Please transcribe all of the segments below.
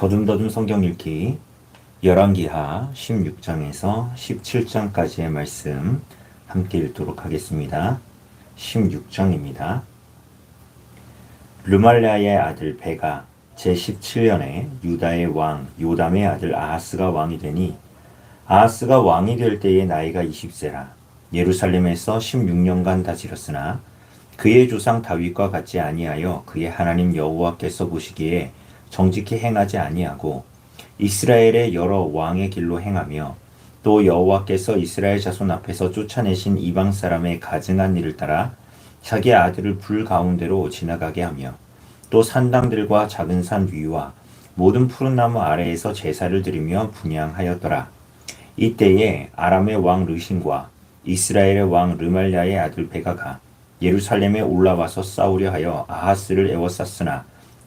더듬더듬 성경 읽기 열왕기하 16장에서 17장까지의 말씀 함께 읽도록 하겠습니다. 16장입니다. 르말랴의 아들 베가 제17년에 유다의 왕 요담의 아들 아하스가 왕이 되니 아하스가 왕이 될 때의 나이가 20세라 예루살렘에서 16년간 다스렸으나 그의 조상 다윗과 같지 아니하여 그의 하나님 여호와께서 보시기에 정직히 행하지 아니하고 이스라엘의 여러 왕의 길로 행하며 또 여호와께서 이스라엘 자손 앞에서 쫓아내신 이방 사람의 가증한 일을 따라 자기 아들을 불 가운데로 지나가게 하며 또 산당들과 작은 산 위와 모든 푸른 나무 아래에서 제사를 드리며 분양하였더라. 이때에 아람의 왕 르신과 이스라엘의 왕 르말랴의 아들 베가가 예루살렘에 올라와서 싸우려 하여 아하스를 에워쌌으나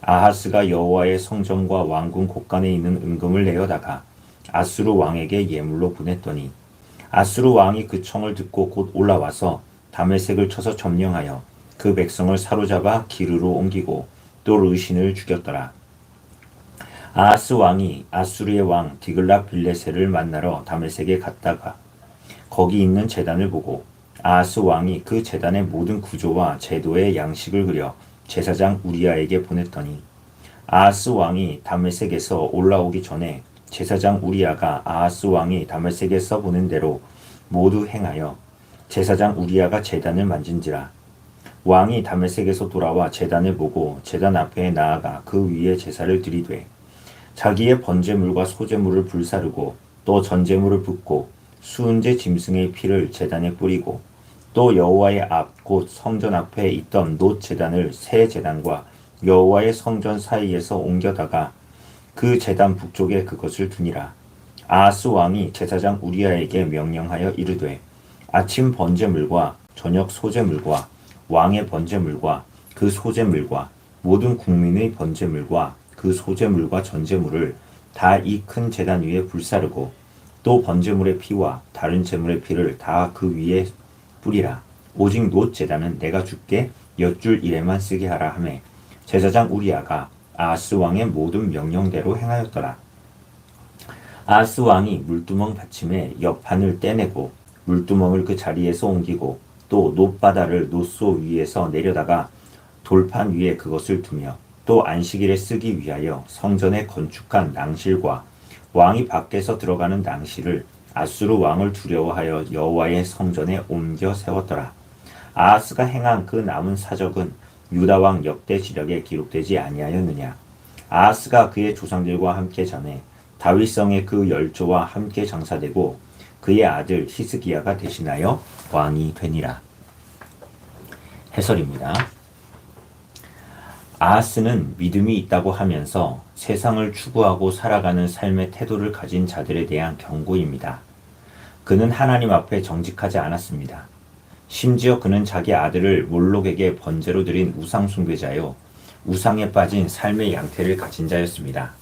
아하스가 여호와의 성전과 왕궁 곳간에 있는 은금을 내어다가 아수르 왕에게 예물로 보냈더니 아수르 왕이 그 청을 듣고 곧 올라와서 다메색을 쳐서 점령하여 그 백성을 사로잡아 기르로 옮기고 또 르신을 죽였더라. 아하스 왕이 아수르의 왕 디글라 빌레세를 만나러 다메색에 갔다가 거기 있는 재단을 보고 아하스 왕이 그 재단의 모든 구조와 제도의 양식을 그려 제사장 우리아에게 보냈더니 아하스 왕이 다메섹에서 올라오기 전에 제사장 우리아가 아하스 왕이 다메섹에서 보낸 대로 모두 행하여 제사장 우리아가 제단을 만진지라. 왕이 다메섹에서 돌아와 제단을 보고 제단 앞에 나아가 그 위에 제사를 드리되 자기의 번제물과 소제물을 불사르고 또 전제물을 붓고 수은제 짐승의 피를 제단에 뿌리고 또 여호와의 앞 곧 성전 앞에 있던 놋 제단을 새 제단과 여호와의 성전 사이에서 옮겨다가 그 제단 북쪽에 그것을 두니라. 아하스 왕이 제사장 우리아에게 명령하여 이르되 아침 번제물과 저녁 소제물과 왕의 번제물과 그 소제물과 모든 국민의 번제물과 그 소제물과 전제물을 다 이큰 제단 위에 불사르고 또 번제물의 피와 다른 제물의 피를 다 그 위에 뿌리라. 오직 놋 제단은 내가 죽게 엿줄 일에만 쓰게 하라 하매 제사장 우리아가 아하스 왕의 모든 명령대로 행하였더라. 아하스 왕이 물두멍 받침에 옆판을 떼내고 물두멍을 그 자리에서 옮기고 또 놋바다를 놋소 위에서 내려다가 돌판 위에 그것을 두며 또 안식일에 쓰기 위하여 성전에 건축한 낭실과 왕이 밖에서 들어가는 낭실을 아수르 왕을 두려워하여 여호와의 성전에 옮겨 세웠더라. 아하스가 행한 그 남은 사적은 유다 왕 역대 지력에 기록되지 아니하였느냐. 아하스가 그의 조상들과 함께 전에 다윗성의 그 열조와 함께 장사되고 그의 아들 히스기야가 대신하여 왕이 되니라. 해설입니다. 아하스는 믿음이 있다고 하면서 세상을 추구하고 살아가는 삶의 태도를 가진 자들에 대한 경고입니다. 그는 하나님 앞에 정직하지 않았습니다. 심지어 그는 자기 아들을 몰록에게 번제로 드린 우상 숭배자요. 우상에 빠진 삶의 양태를 가진 자였습니다.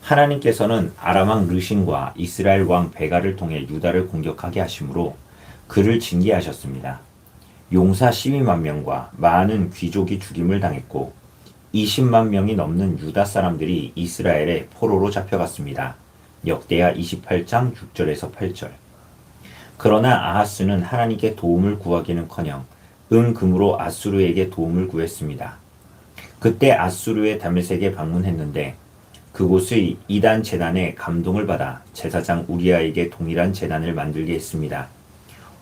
하나님께서는 아람왕 르신과 이스라엘 왕 베가를 통해 유다를 공격하게 하심으로 그를 징계하셨습니다. 용사 12만 명과 많은 귀족이 죽임을 당했고 20만 명이 넘는 유다 사람들이 이스라엘의 포로로 잡혀갔습니다. 역대하 28장 6절에서 8절. 그러나 아하스는 하나님께 도움을 구하기는커녕 은금으로 아수르에게 도움을 구했습니다. 그때 아수르의 다메섹에 방문했는데 그곳의 이단 재단에 감동을 받아 제사장 우리아에게 동일한 재단을 만들게 했습니다.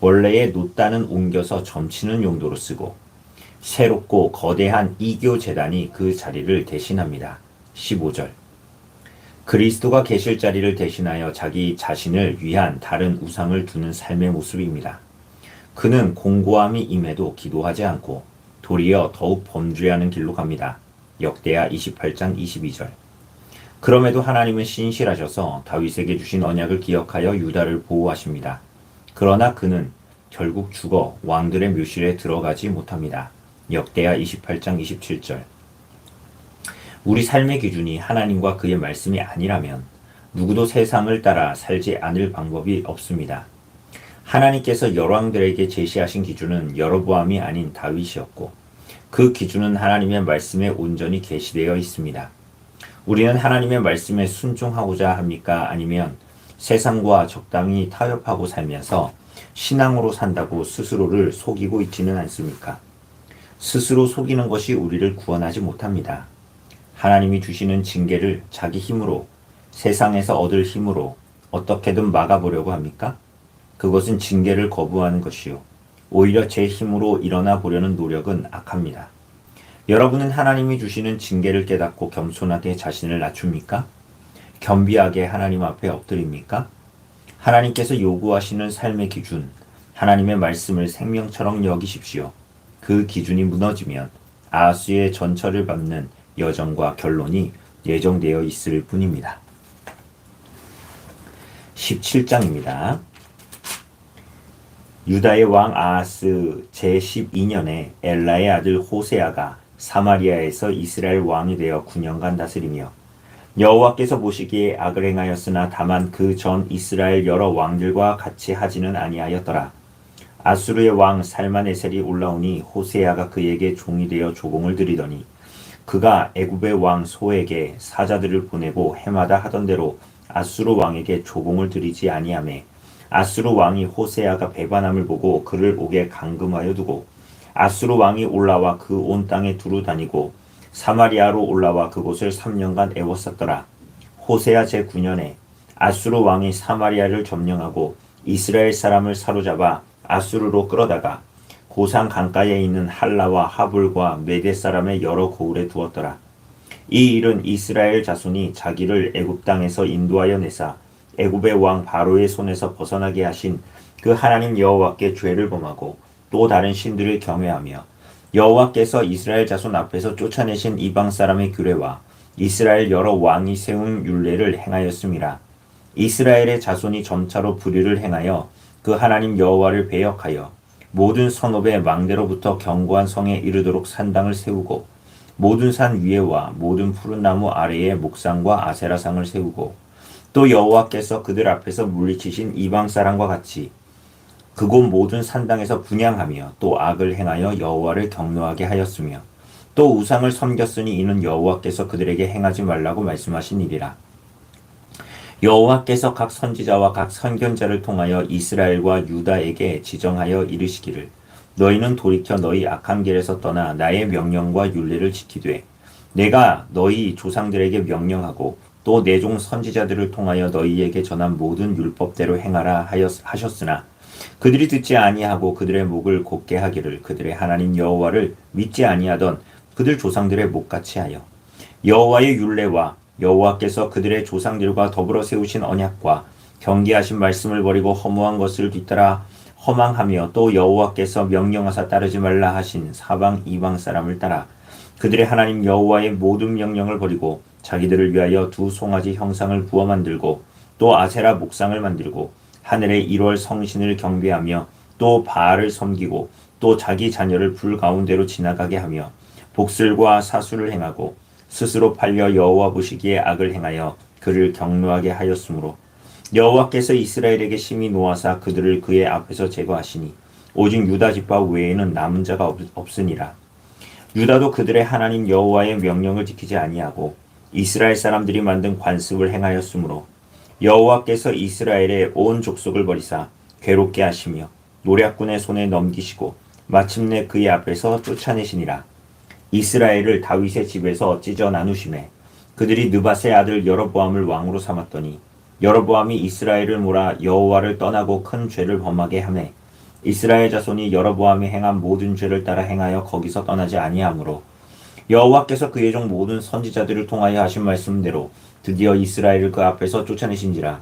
원래의 노단은 옮겨서 점치는 용도로 쓰고 새롭고 거대한 이교 재단이 그 자리를 대신합니다. 15절. 그리스도가 계실 자리를 대신하여 자기 자신을 위한 다른 우상을 두는 삶의 모습입니다. 그는 공고함이 임해도 기도하지 않고 도리어 더욱 범죄하는 길로 갑니다. 역대하 28장 22절. 그럼에도 하나님은 신실하셔서 다윗에게 주신 언약을 기억하여 유다를 보호하십니다. 그러나 그는 결국 죽어 왕들의 묘실에 들어가지 못합니다. 역대하 28장 27절. 우리 삶의 기준이 하나님과 그의 말씀이 아니라면 누구도 세상을 따라 살지 않을 방법이 없습니다. 하나님께서 열왕들에게 제시하신 기준은 여로보암이 아닌 다윗이었고 그 기준은 하나님의 말씀에 온전히 계시되어 있습니다. 우리는 하나님의 말씀에 순종하고자 합니까? 아니면 세상과 적당히 타협하고 살면서 신앙으로 산다고 스스로를 속이고 있지는 않습니까? 스스로 속이는 것이 우리를 구원하지 못합니다. 하나님이 주시는 징계를 자기 힘으로 세상에서 얻을 힘으로 어떻게든 막아보려고 합니까? 그것은 징계를 거부하는 것이요. 오히려 제 힘으로 일어나 보려는 노력은 악합니다. 여러분은 하나님이 주시는 징계를 깨닫고 겸손하게 자신을 낮춥니까? 겸비하게 하나님 앞에 엎드립니까? 하나님께서 요구하시는 삶의 기준, 하나님의 말씀을 생명처럼 여기십시오. 그 기준이 무너지면 아수의 전철을 밟는 여정과 결론이 예정되어 있을 뿐입니다. 17장입니다. 유다의 왕 아하스 제12년에 엘라의 아들 호세아가 사마리아에서 이스라엘 왕이 되어 9년간 다스리며 여호와께서 보시기에 악을 행하였으나 다만 그 전 이스라엘 여러 왕들과 같이 하지는 아니하였더라. 아수르의 왕 살마네셀이 올라오니 호세아가 그에게 종이 되어 조공을 드리더니 그가 애굽의 왕 소에게 사자들을 보내고 해마다 하던 대로 아수르 왕에게 조공을 드리지 아니하매 아수르 왕이 호세아가 배반함을 보고 그를 옥에 감금하여 두고 아수르 왕이 올라와 그 온 땅에 두루 다니고 사마리아로 올라와 그곳을 3년간 애웠었더라. 호세아 제9년에 아수르 왕이 사마리아를 점령하고 이스라엘 사람을 사로잡아 아수르로 끌어다가 고상 강가에 있는 할라와 하불과 메대 사람의 여러 고을에 두었더라. 이 일은 이스라엘 자손이 자기를 애굽 땅에서 인도하여 내사 애굽의 왕 바로의 손에서 벗어나게 하신 그 하나님 여호와께 죄를 범하고 또 다른 신들을 경외하며 여호와께서 이스라엘 자손 앞에서 쫓아내신 이방 사람의 규례와 이스라엘 여러 왕이 세운 율례를 행하였습니다. 이스라엘의 자손이 점차로 불의를 행하여 그 하나님 여호와를 배역하여 모든 성읍의 망대로부터 견고한 성에 이르도록 산당을 세우고 모든 산 위에와 모든 푸른 나무 아래에 목상과 아세라상을 세우고 또 여호와께서 그들 앞에서 물리치신 이방 사람과 같이 그곳 모든 산당에서 분양하며 또 악을 행하여 여호와를 경노하게 하였으며 또 우상을 섬겼으니 이는 여호와께서 그들에게 행하지 말라고 말씀하신 일이라. 여호와께서 각 선지자와 각 선견자를 통하여 이스라엘과 유다에게 지정하여 이르시기를 너희는 돌이켜 너희 악한 길에서 떠나 나의 명령과 윤례를 지키되 내가 너희 조상들에게 명령하고 또 내 종 선지자들을 통하여 너희에게 전한 모든 율법대로 행하라 하셨으나 그들이 듣지 아니하고 그들의 목을 곧게 하기를 그들의 하나님 여호와를 믿지 아니하던 그들 조상들의 목같이 하여 여호와의 율례와 여호와께서 그들의 조상들과 더불어 세우신 언약과 경계하신 말씀을 버리고 허무한 것을 뒤따라 허망하며 또 여호와께서 명령하사 따르지 말라 하신 사방 이방 사람을 따라 그들의 하나님 여호와의 모든 명령을 버리고 자기들을 위하여 두 송아지 형상을 부어 만들고 또 아세라 목상을 만들고 하늘의 1월 성신을 경배하며 또 바알을 섬기고 또 자기 자녀를 불 가운데로 지나가게 하며 복슬과 사수를 행하고 스스로 팔려 여호와 보시기에 악을 행하여 그를 경노하게 하였으므로 여호와께서 이스라엘에게 심히 노하사 그들을 그의 앞에서 제거하시니 오직 유다 지파 외에는 남은 자가 없, 없으니라. 유다도 그들의 하나님 여호와의 명령을 지키지 아니하고 이스라엘 사람들이 만든 관습을 행하였으므로 여호와께서 이스라엘의 온 족속을 버리사 괴롭게 하시며 노략군의 손에 넘기시고 마침내 그의 앞에서 쫓아내시니라 이스라엘을 다윗의 집에서 찢어 나누심에 그들이 느밧의 아들 여로보암을 왕으로 삼았더니 여로보암이 이스라엘을 몰아 여호와를 떠나고 큰 죄를 범하게 하매 이스라엘 자손이 여로보암이 행한 모든 죄를 따라 행하여 거기서 떠나지 아니하므로 여호와께서 그의 종 모든 선지자들을 통하여 하신 말씀대로 드디어 이스라엘을 그 앞에서 쫓아내신지라.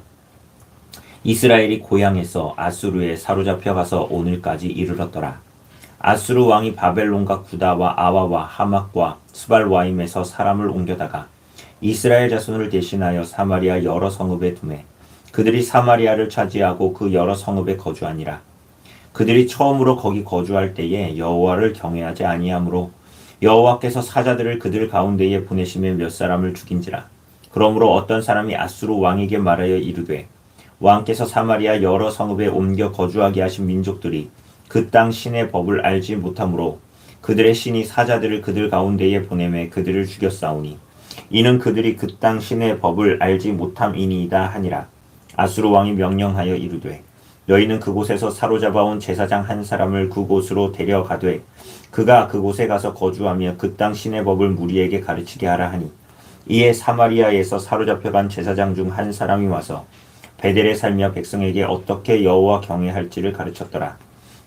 이스라엘이 고향에서 아수르에 사로잡혀 가서 오늘까지 이르렀더라 아수르 왕이 바벨론과 구다와 아와와 하막과 스발와임에서 사람을 옮겨다가 이스라엘 자손을 대신하여 사마리아 여러 성읍에 두매 그들이 사마리아를 차지하고 그 여러 성읍에 거주하니라. 그들이 처음으로 거기 거주할 때에 여호와를 경외하지 아니하므로 여호와께서 사자들을 그들 가운데에 보내시며 몇 사람을 죽인지라. 그러므로 어떤 사람이 아수르 왕에게 말하여 이르되 왕께서 사마리아 여러 성읍에 옮겨 거주하게 하신 민족들이 그 땅 신의 법을 알지 못하므로 그들의 신이 사자들을 그들 가운데에 보내매 그들을 죽였사오니 이는 그들이 그 땅 신의 법을 알지 못함이니이다 하니라 아수르 왕이 명령하여 이르되 너희는 그곳에서 사로잡아온 제사장 한 사람을 그곳으로 데려가되 그가 그곳에 가서 거주하며 그 땅 신의 법을 무리에게 가르치게 하라 하니 이에 사마리아에서 사로잡혀간 제사장 중 한 사람이 와서 베델에 살며 백성에게 어떻게 여호와 경외할지를 가르쳤더라.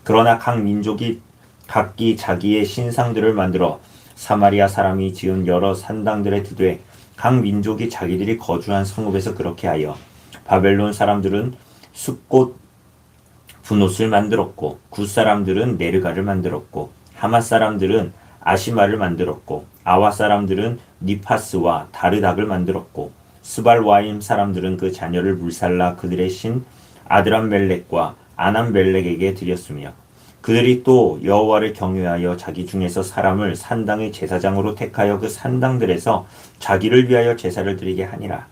그러나 각 민족이 각기 자기의 신상들을 만들어 사마리아 사람이 지은 여러 산당들에 드되 각 민족이 자기들이 거주한 성읍에서 그렇게 하여 바벨론 사람들은 숲꽃 분옷을 만들었고 굿 사람들은 네르가를 만들었고 하맛 사람들은 아시마를 만들었고 아와 사람들은 니파스와 다르닥을 만들었고 스발와임 사람들은 그 자녀를 물살라 그들의 신 아드람 멜렉과 아남멜렉에게 드렸으며 그들이 또 여호와를 경외하여 자기 중에서 사람을 산당의 제사장으로 택하여 그 산당들에서 자기를 위하여 제사를 드리게 하니라.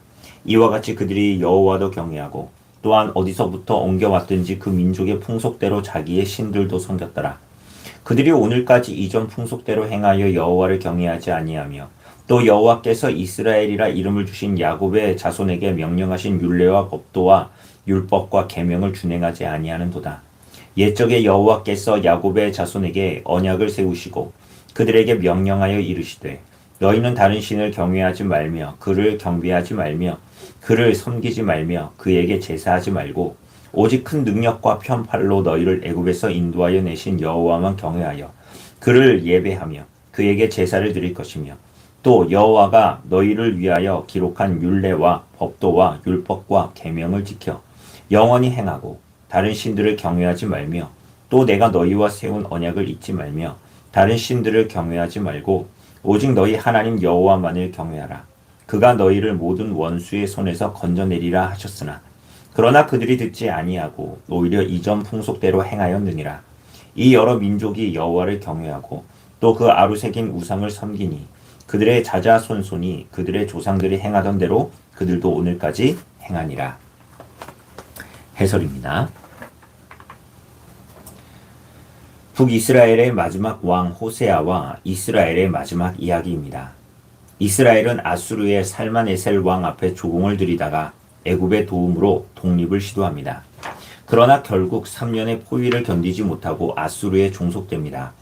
이와 같이 그들이 여호와도 경외하고 또한 어디서부터 옮겨왔든지 그 민족의 풍속대로 자기의 신들도 섬겼더라. 그들이 오늘까지 이전 풍속대로 행하여 여호와를 경외하지 아니하며 또 여호와께서 이스라엘이라 이름을 주신 야곱의 자손에게 명령하신 율례와 법도와 율법과 계명을 준행하지 아니하는도다. 옛적에 여호와께서 야곱의 자손에게 언약을 세우시고 그들에게 명령하여 이르시되 너희는 다른 신을 경외하지 말며 그를 경배하지 말며 그를 섬기지 말며 그에게 제사하지 말고 오직 큰 능력과 편팔로 너희를 애굽에서 인도하여 내신 여호와만 경외하여 그를 예배하며 그에게 제사를 드릴 것이며 또 여호와가 너희를 위하여 기록한 율례와 법도와 율법과 계명을 지켜 영원히 행하고 다른 신들을 경외하지 말며 또 내가 너희와 세운 언약을 잊지 말며 다른 신들을 경외하지 말고 오직 너희 하나님 여호와만을 경외하라. 그가 너희를 모든 원수의 손에서 건져내리라 하셨으나 그러나 그들이 듣지 아니하고 오히려 이전 풍속대로 행하였느니라. 이 여러 민족이 여호와를 경외하고 또 그 아루새긴 우상을 섬기니 그들의 자자손손이 그들의 조상들이 행하던 대로 그들도 오늘까지 행하니라. 해설입니다. 북이스라엘의 마지막 왕 호세아와 이스라엘의 마지막 이야기입니다. 이스라엘은 아수르의 살만에셀 왕 앞에 조공을 들이다가 애굽의 도움으로 독립을 시도합니다. 그러나 결국 3년의 포위를 견디지 못하고 아수르에 종속됩니다.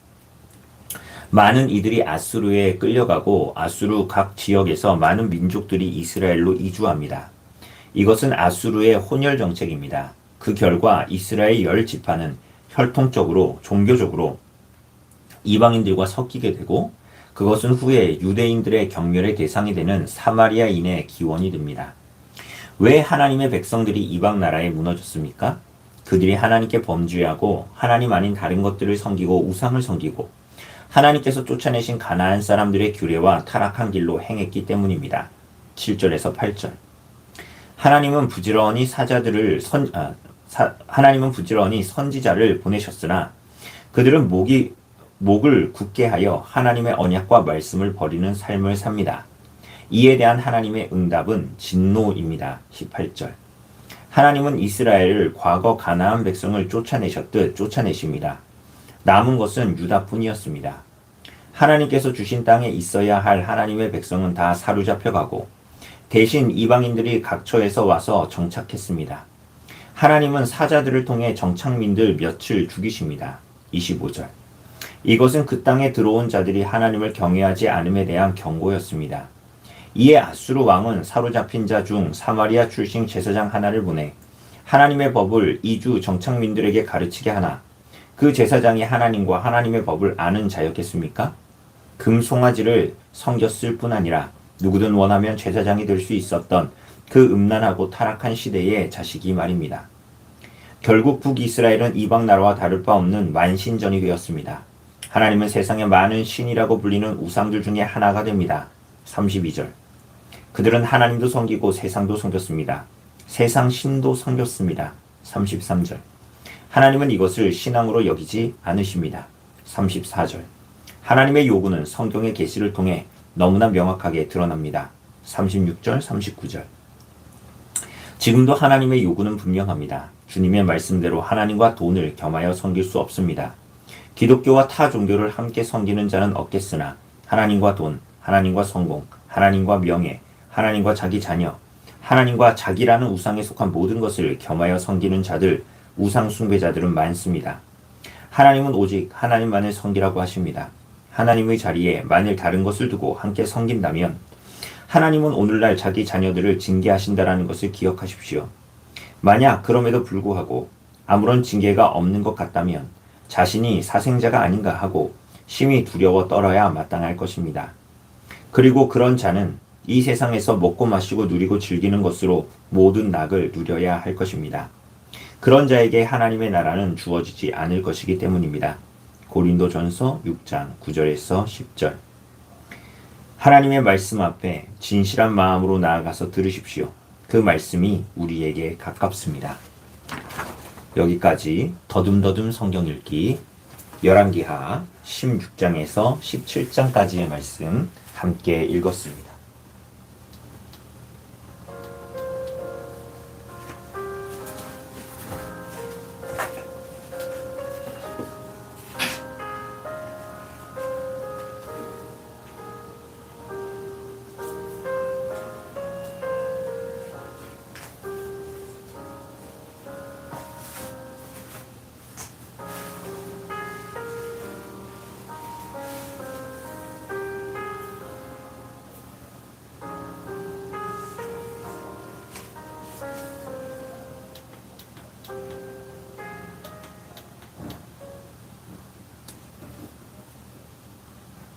많은 이들이 아수르에 끌려가고 아수르 각 지역에서 많은 민족들이 이스라엘로 이주합니다. 이것은 아수르의 혼혈 정책입니다. 그 결과 이스라엘 열 지파는 혈통적으로 종교적으로 이방인들과 섞이게 되고 그것은 후에 유대인들의 경멸의 대상이 되는 사마리아인의 기원이 됩니다. 왜 하나님의 백성들이 이방 나라에 무너졌습니까? 그들이 하나님께 범죄하고 하나님 아닌 다른 것들을 섬기고 우상을 섬기고 하나님께서 쫓아내신 가나안 사람들의 규례와 타락한 길로 행했기 때문입니다. 7절에서 8절. 하나님은 부지런히 사자들을 선 아, 사, 하나님은 부지런히 선지자를 보내셨으나 그들은 목이 목을 굳게 하여 하나님의 언약과 말씀을 버리는 삶을 삽니다. 이에 대한 하나님의 응답은 진노입니다. 18절. 하나님은 이스라엘을 과거 가나안 백성을 쫓아내셨듯 쫓아내십니다. 남은 것은 유다뿐이었습니다. 하나님께서 주신 땅에 있어야 할 하나님의 백성은 다 사로잡혀가고 대신 이방인들이 각처에서 와서 정착했습니다. 하나님은 사자들을 통해 정착민들 며칠 죽이십니다. 25절. 이것은 그 땅에 들어온 자들이 하나님을 경외하지 않음에 대한 경고였습니다. 이에 아수르 왕은 사로잡힌 자 중 사마리아 출신 제사장 하나를 보내 하나님의 법을 이주 정착민들에게 가르치게 하나 그 제사장이 하나님과 하나님의 법을 아는 자였겠습니까? 금송아지를 섬겼을 뿐 아니라 누구든 원하면 제사장이 될 수 있었던 그 음란하고 타락한 시대의 자식이 말입니다. 결국 북이스라엘은 이방 나라와 다를 바 없는 만신전이 되었습니다. 하나님은 세상의 많은 신이라고 불리는 우상들 중에 하나가 됩니다. 32절. 그들은 하나님도 섬기고 세상도 섬겼습니다. 세상 신도 섬겼습니다. 33절. 하나님은 이것을 신앙으로 여기지 않으십니다. 34절. 하나님의 요구는 성경의 계시를 통해 너무나 명확하게 드러납니다. 36절, 39절. 지금도 하나님의 요구는 분명합니다. 주님의 말씀대로 하나님과 돈을 겸하여 섬길 수 없습니다. 기독교와 타 종교를 함께 섬기는 자는 없겠으나 하나님과 돈, 하나님과 성공, 하나님과 명예, 하나님과 자기 자녀, 하나님과 자기라는 우상에 속한 모든 것을 겸하여 섬기는 자들, 우상 숭배자들은 많습니다. 하나님은 오직 하나님만을 섬기라고 하십니다. 하나님의 자리에 만일 다른 것을 두고 함께 섬긴다면 하나님은 오늘날 자기 자녀들을 징계하신다라는 것을 기억하십시오. 만약 그럼에도 불구하고 아무런 징계가 없는 것 같다면 자신이 사생자가 아닌가 하고 심히 두려워 떨어야 마땅할 것입니다. 그리고 그런 자는 이 세상에서 먹고 마시고 누리고 즐기는 것으로 모든 낙을 누려야 할 것입니다. 그런 자에게 하나님의 나라는 주어지지 않을 것이기 때문입니다. 고린도 전서 6장 9절에서 10절. 하나님의 말씀 앞에 진실한 마음으로 나아가서 들으십시오. 그 말씀이 우리에게 가깝습니다. 여기까지 더듬더듬 성경 읽기 열왕기하 16장에서 17장까지의 말씀 함께 읽었습니다.